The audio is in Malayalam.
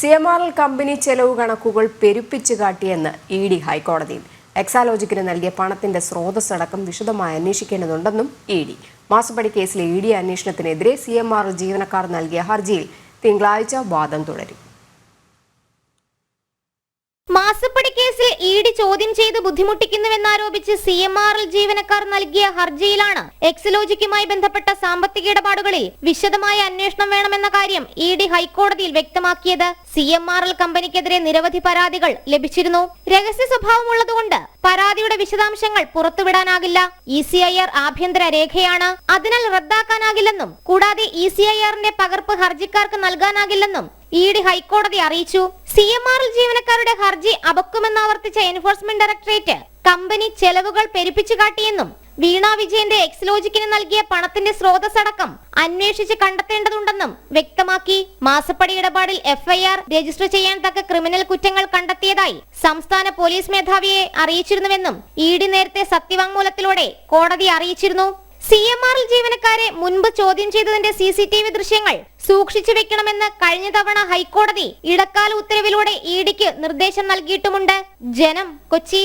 C M R L company ചെലവ് കണക്കുകൾ പെരുപ്പിച്ചു കാട്ടിയെന്ന് ഇ ഡി ഹൈക്കോടതിയിൽ. എക്സാലോജിക്കിന് നൽകിയ പണത്തിന്റെ സ്രോതസ്സടക്കം വിശദമായി അന്വേഷിക്കേണ്ടതുണ്ടെന്നും ഇ ഡി. മാസപ്പടി കേസിലെ ഇ ഡി അന്വേഷണത്തിനെതിരെ സി എം ആർ എൽ ജീവനക്കാർ നൽകിയ ഹർജിയിൽ തിങ്കളാഴ്ച വാദം തുടരും മാസപ്പടി കേസിൽ ഇ ഡി ചോദ്യം ചെയ്ത് ബുദ്ധിമുട്ടിക്കുന്നുവെന്നാരോപിച്ച് സി എം ആർ എൽ ജീവനക്കാർ നൽകിയ ഹർജിയിലാണ് എക്സലോജിക്കുമായി ബന്ധപ്പെട്ട സാമ്പത്തിക ഇടപാടുകളിൽ വിശദമായ അന്വേഷണം വേണമെന്ന കാര്യം ഇ ഡി ഹൈക്കോടതിയിൽ വ്യക്തമാക്കിയത് സി എം ആർ എൽ കമ്പനിക്കെതിരെ നിരവധി പരാതികൾ ലഭിച്ചിരുന്നു. രഹസ്യ സ്വഭാവമുള്ളതുകൊണ്ട് പരാതിയുടെ വിശദാംശങ്ങൾ പുറത്തുവിടാനാകില്ല. ഇ സി ഐ ആർ ആഭ്യന്തര രേഖയാണ്. അതിനാൽ റദ്ദാക്കാനാകില്ലെന്നും കൂടാതെ ഇ സി ഐ ആറിന്റെ പകർപ്പ് ഹർജിക്കാർക്ക് നൽകാനാകില്ലെന്നും ഇ ഡി ഹൈക്കോടതി അറിയിച്ചു. സി എം ആർ ജീവനക്കാരുടെ ഹർജി അപക്കുമെന്നാവർത്തിച്ച എൻഫോഴ്സ്മെന്റ് ഡയറക്ടറേറ്റ് കമ്പനി ചെലവുകൾ പെരുപ്പിച്ചു കാട്ടിയെന്നും വീണ വിജയന്റെ എക്സ് എക്സ്ലോജിക്കിന് നൽകിയ പണത്തിന്റെ സ്രോതസ്സടക്കം അന്വേഷിച്ച് കണ്ടെത്തേണ്ടതുണ്ടെന്നും വ്യക്തമാക്കി. മാസപ്പടി ഇടപാടിൽ എഫ്ഐആർ രജിസ്റ്റർ ചെയ്യാൻ തക്ക ക്രിമിനൽ കുറ്റങ്ങൾ കണ്ടെത്തിയതായി സംസ്ഥാന പോലീസ് മേധാവിയെ അറിയിച്ചിരുന്നുവെന്നും ഇ ഡി നേരത്തെ സത്യവാങ്മൂലത്തിലൂടെ കോടതി അറിയിച്ചിരുന്നു. സി എം ആർ ജീവനക്കാരെ മുൻപ് ചോദ്യം ചെയ്തതിന്റെ സി സി ടി വി ദൃശ്യങ്ങൾ സൂക്ഷിച്ചു വെക്കണമെന്ന് കഴിഞ്ഞ തവണ ഹൈക്കോടതി ഇടക്കാല ഉത്തരവിലൂടെ ഇ ഡിക്ക് നിർദ്ദേശം നൽകിയിട്ടുമുണ്ട്. ജനം കൊച്ചി.